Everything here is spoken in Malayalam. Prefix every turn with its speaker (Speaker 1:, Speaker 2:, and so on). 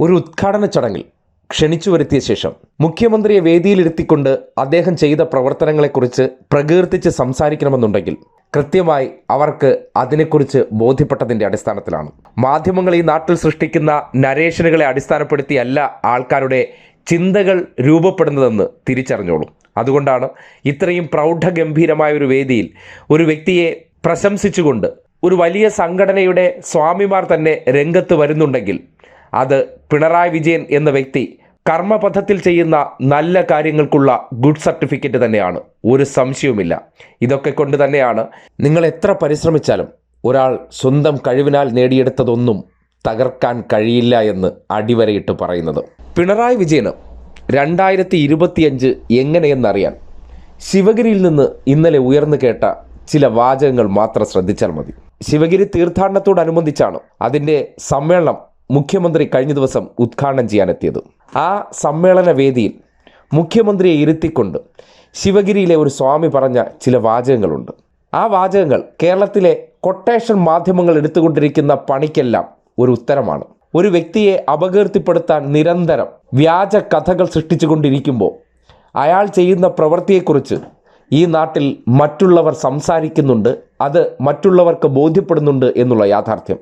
Speaker 1: ഒരു ഉദ്ഘാടന ചടങ്ങിൽ ക്ഷണിച്ചു വരുത്തിയ ശേഷം മുഖ്യമന്ത്രിയെ വേദിയിലിരുത്തിക്കൊണ്ട് അദ്ദേഹം ചെയ്ത പ്രവർത്തനങ്ങളെക്കുറിച്ച് പ്രകീർത്തിച്ച് സംസാരിക്കണമെന്നുണ്ടെങ്കിൽ കൃത്യമായി അവർക്ക് അതിനെക്കുറിച്ച് ബോധ്യപ്പെട്ടതിന്റെ അടിസ്ഥാനത്തിലാണ്. മാധ്യമങ്ങൾ ഈ നാട്ടിൽ സൃഷ്ടിക്കുന്ന നരേഷനുകളെ അടിസ്ഥാനപ്പെടുത്തിയല്ല ആൾക്കാരുടെ ചിന്തകൾ രൂപപ്പെടുന്നതെന്ന് തിരിച്ചറിഞ്ഞോളും. അതുകൊണ്ടാണ് ഇത്രയും പ്രൗഢഗംഭീരമായ ഒരു വേദിയിൽ ഒരു വ്യക്തിയെ പ്രശംസിച്ചുകൊണ്ട് ഒരു വലിയ സംഘടനയുടെ സ്വാമിമാർ തന്നെ രംഗത്ത് വരുന്നുണ്ടെങ്കിൽ അത് പിണറായി വിജയൻ എന്ന വ്യക്തി കർമ്മപഥത്തിൽ ചെയ്യുന്ന നല്ല കാര്യങ്ങൾക്കുള്ള ഗുഡ് സർട്ടിഫിക്കറ്റ് തന്നെയാണ്. ഒരു സംശയവുമില്ല. ഇതൊക്കെ കൊണ്ട് തന്നെയാണ് നിങ്ങൾ എത്ര പരിശ്രമിച്ചാലും ഒരാൾ സ്വന്തം കഴിവിനാൽ നേടിയെടുത്തതൊന്നും തകർക്കാൻ കഴിയില്ല എന്ന് അടിവരയിട്ട് പറയുന്നത്. പിണറായി വിജയന് രണ്ടായിരത്തി ഇരുപത്തിയഞ്ച് എങ്ങനെയെന്നറിയാൻ ശിവഗിരിയിൽ നിന്ന് ഇന്നലെ ഉയർന്നു കേട്ട ചില വാചകങ്ങൾ മാത്രം ശ്രദ്ധിച്ചാൽ മതി. ശിവഗിരി തീർത്ഥാടനത്തോടനുബന്ധിച്ചാണ് അതിന്റെ സമ്മേളനം മുഖ്യമന്ത്രി കഴിഞ്ഞ ദിവസം ഉദ്ഘാടനം ചെയ്യാനെത്തിയത്. ആ സമ്മേളന വേദിയിൽ മുഖ്യമന്ത്രിയെ ഇരുത്തിക്കൊണ്ട് ശിവഗിരിയിലെ ഒരു സ്വാമി പറഞ്ഞ ചില വാചകങ്ങളുണ്ട്. ആ വാചകങ്ങൾ കേരളത്തിലെ കൊട്ടേഷൻ മാധ്യമങ്ങൾ എടുത്തുകൊണ്ടിരിക്കുന്ന പണിക്കെല്ലാം ഒരു ഉത്തരമാണ്. ഒരു വ്യക്തിയെ അപകീർത്തിപ്പെടുത്താൻ നിരന്തരം വ്യാജ കഥകൾ സൃഷ്ടിച്ചുകൊണ്ടിരിക്കുമ്പോൾ അയാൾ ചെയ്യുന്ന പ്രവൃത്തിയെക്കുറിച്ച് ഈ നാട്ടിൽ മറ്റുള്ളവർ സംസാരിക്കുന്നുണ്ട് അത് മറ്റുള്ളവർക്ക് ബോധ്യപ്പെടുന്നുണ്ട് എന്നുള്ള യാഥാർത്ഥ്യം.